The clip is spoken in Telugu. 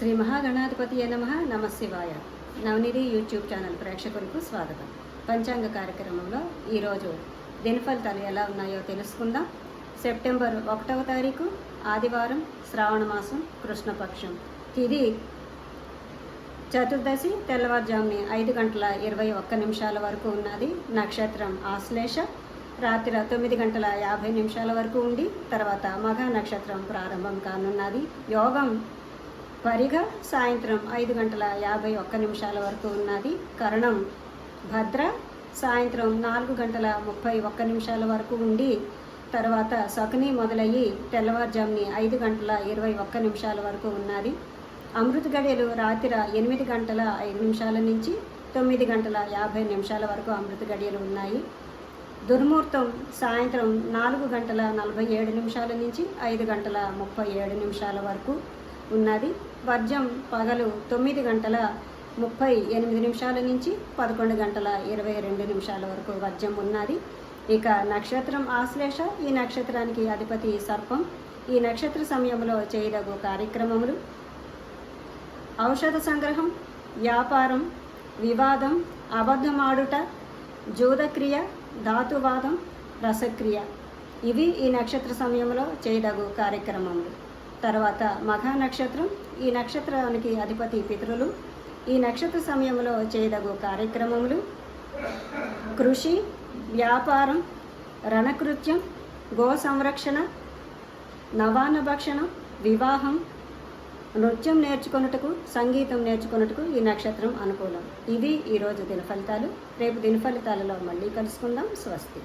శ్రీ మహాగణాధిపతి నమ. నమశివాయ నవనిధి యూట్యూబ్ ఛానల్ ప్రేక్షకులకు స్వాగతం. పంచాంగ కార్యక్రమంలో ఈరోజు దినఫలితాలు ఎలా ఉన్నాయో తెలుసుకుందాం. సెప్టెంబర్ ఒకటవ తారీఖు ఆదివారం శ్రావణ మాసం కృష్ణపక్షం. తిది చతుర్దశి తెల్లవారుజాముని ఐదు గంటల ఇరవై ఒక్క నిమిషాల వరకు ఉన్నది. నక్షత్రం ఆశ్లేష. రాత్రి తొమ్మిది గంటల యాభై నిమిషాల వరకు ఉండి తర్వాత మఘ నక్షత్రం ప్రారంభం కానున్నది. యోగం పరిగ సాయంత్రం ఐదు గంటల యాభై ఒక్క నిమిషాల వరకు ఉన్నది. కరణం భద్ర సాయంత్రం నాలుగు గంటల ముప్పై ఒక్క నిమిషాల వరకు ఉండి తర్వాత సకుని మొదలయ్యి తెల్లవారుజాముని ఐదు గంటల ఇరవై ఒక్క నిమిషాల వరకు ఉన్నది. అమృత గడియలు రాత్రి ఎనిమిది గంటల ఐదు నిమిషాల నుంచి తొమ్మిది గంటల యాభై నిమిషాల వరకు అమృత గడియలు ఉన్నాయి. దుర్ముహూర్తం సాయంత్రం నాలుగు గంటల నలభై ఏడు నిమిషాల నుంచి ఐదు గంటల ముప్పై ఏడు నిమిషాల వరకు ఉన్నది. వర్జం పగలు తొమ్మిది గంటల ముప్పై ఎనిమిది నిమిషాల నుంచి పదకొండు గంటల ఇరవై రెండు నిమిషాల వరకు వర్జం ఉన్నది. ఇక నక్షత్రం ఆశ్లేష ఈ నక్షత్రానికి అధిపతి సర్పం. ఈ నక్షత్ర సమయంలో చేయదగు కార్యక్రమములు. ఔషధ సంగ్రహం వ్యాపారం వివాదం అబద్ధమాడుట జూదక్రియ ధాతువాదం రసక్రియ. ఇవి ఈ నక్షత్ర సమయంలో చేయదగు కార్యక్రమములు. తర్వాత మఘా నక్షత్రం. ఈ నక్షత్రానికి అధిపతి పితృలు. ఈ నక్షత్ర సమయంలో చేయదగు కార్యక్రమములు. కృషి వ్యాపారం రణకృత్యం గో సంరక్షణ నవాన భక్షణం వివాహం నృత్యం నేర్చుకొనుటకు సంగీతం నేర్చుకొనుటకు ఈ నక్షత్రం అనుకూలం. ఇవి ఈరోజు దిన ఫలితాలు రేపు దిన ఫలితాలలో మళ్ళీ కలుసుకుందాం. స్వస్తి.